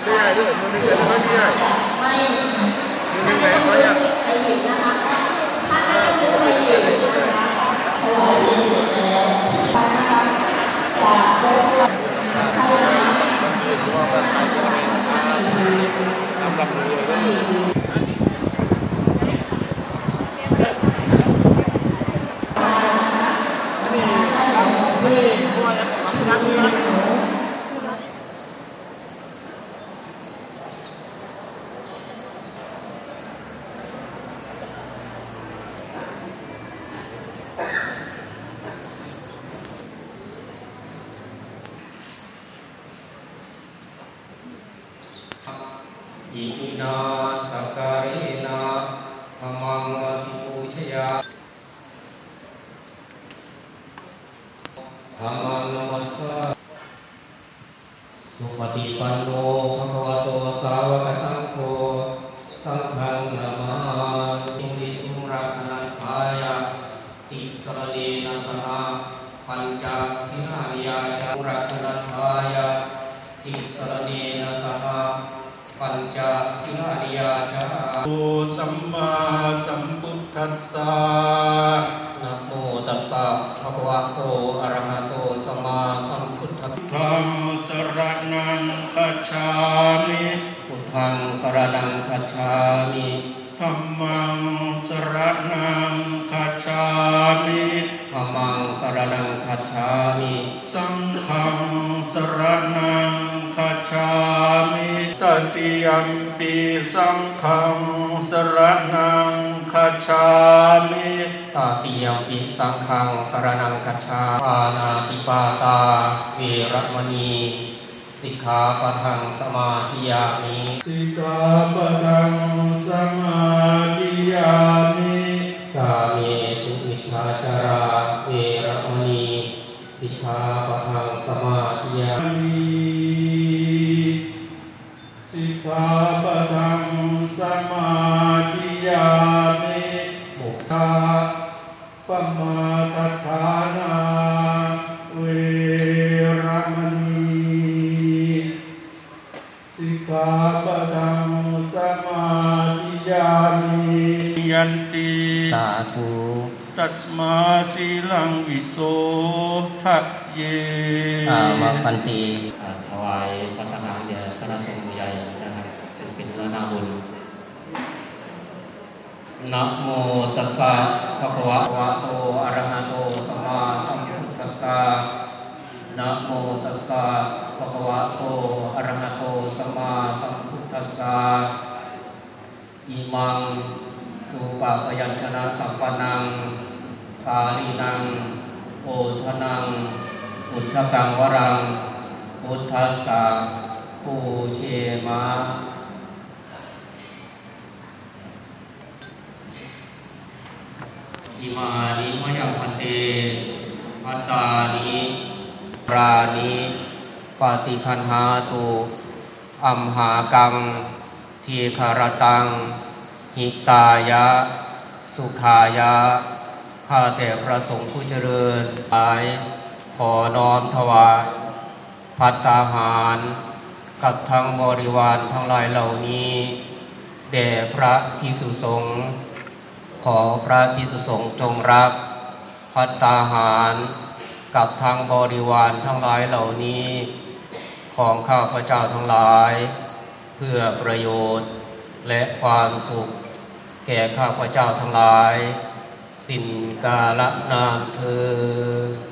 ไม่ได้ด้วยมือหนึ่งแต่ไม่ได้ไม่มือหนึ่ไหนขอยังไปหยิบนะคะท่านไม่ต้องลุกไปหยิบถวายเทียงเสร็จแล้วพิธีการนะคะจะรบกวนให้น้ำทำรับมือเลยก็คื อิินาสักการินาธรรมังอภิปูชยาธรรมังนัสสะสุปฏิปันโนภะคะวะโตสาวกสังโฆสังฆังนามาสุวิสุรัตนันทายะติสรเนนะสหปัญจสินายาจารัตนันทายะติสรเนนะสห ปัญจสิลานิยาจาโอสัมมาสัมพุทธัสสะนะโมตัสสะภะคะวะโตอะระหะโตสัมมาสัมพุทธัสสะธรรมสรณังคัจฉามิพุทธังสรณังคัจฉามิธัมมังสรณังคัจฉามิธัมมังสรณังคัจฉามิ สังฆังสรณังคัจฉามิ ตติยัมปิสังฆังสรณังคัจฉามิตาติยัมปิสังฆังสรณังคัจฉาปานาติปาตาเวระมณีสิกขาปะทังสมาธิยามิสิกขาปะทังสมาธิยามิกาเมสุมิชฌาจาราเวระมณีสิกขาปะทังสมาธิยามิ ติสาธุตัสมาสีลังวิโสทะเยอาวพันติอ่าถวายพัฒหารเดียคณะสงฆ์ใหญ่นะครับจึงเป็นเนื้อนาบุญนะโมตัสสะภะคะวะวะโตอะ ระหะโตสัมมาสัมพุทธัสสะนะโมตัสสะภะคะวะโตอะระหะโตสัมมาสัมพุทธัสสะอิมังสุปะพยัญชนะสัมปันัง สาลีนังโอทนังอุทธกังวรังพุทธัสสะปูเชมะ อิมานิมยังพันเตพัตตานิปรานิปฏิคันหาตุอัมหากังทีคารตัง หิตายะ สุขายะ ข้าแต่พระสงฆ์ผู้เจริญหลายขอน้อมถวายพัตตาหาร กับทั้งบริวารทั้งหลายเหล่านี้ แด่พระพิสุสงฆ์ ขอพระพิสุสงฆ์จงรับพัตตาหารกับทางบริวารทั้งหลายเหล่านี้ ของข้าพเจ้าทั้งหลาย เพื่อประโยชน์และความสุข แก่ข้าพเจ้าทั้งหลาย สินกาละนามเธอ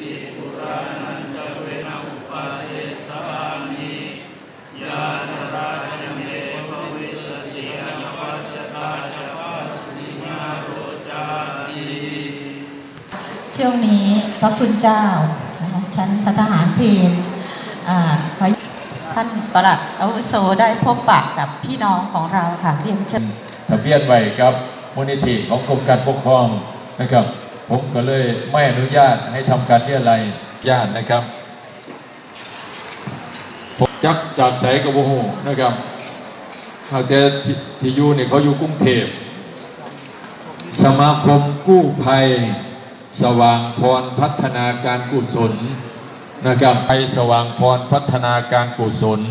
ช่วงนี้พระคุณเจ้านะคะชั้นพัฒหารเพนอ่าท่านประหลัดอาวุโสได้พบปะกับพี่น้องของเราค่ะเรียนเชิญทะเบียนไว้กับมูลนิธิของกรมการปกครองนะครับ ผมก็เลยไม่อนุญาตให้ทำการเรียอะไรญาตินะครับผมจักจากใสกับโมโหนะครับหากแต่ที่ที่อยู่เนี่ยเขาอยู่กรุงเทพสมาคมกู้ภัย สว่างพรพัฒนาการกุศลนะครับไปสว่างพรพัฒนาการกุศล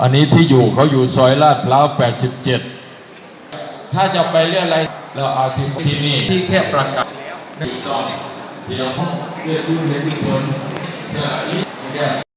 อันนี้ที่อยู่เขาอยู่ซอยลาดพร้าว 87 ถ้าจะไปเรื่องอะไร เราอาจจะที่นี่ที่แค่ประกาศในตอเดียวเรียนรู้เรียนกุศลสละอิเนี่ย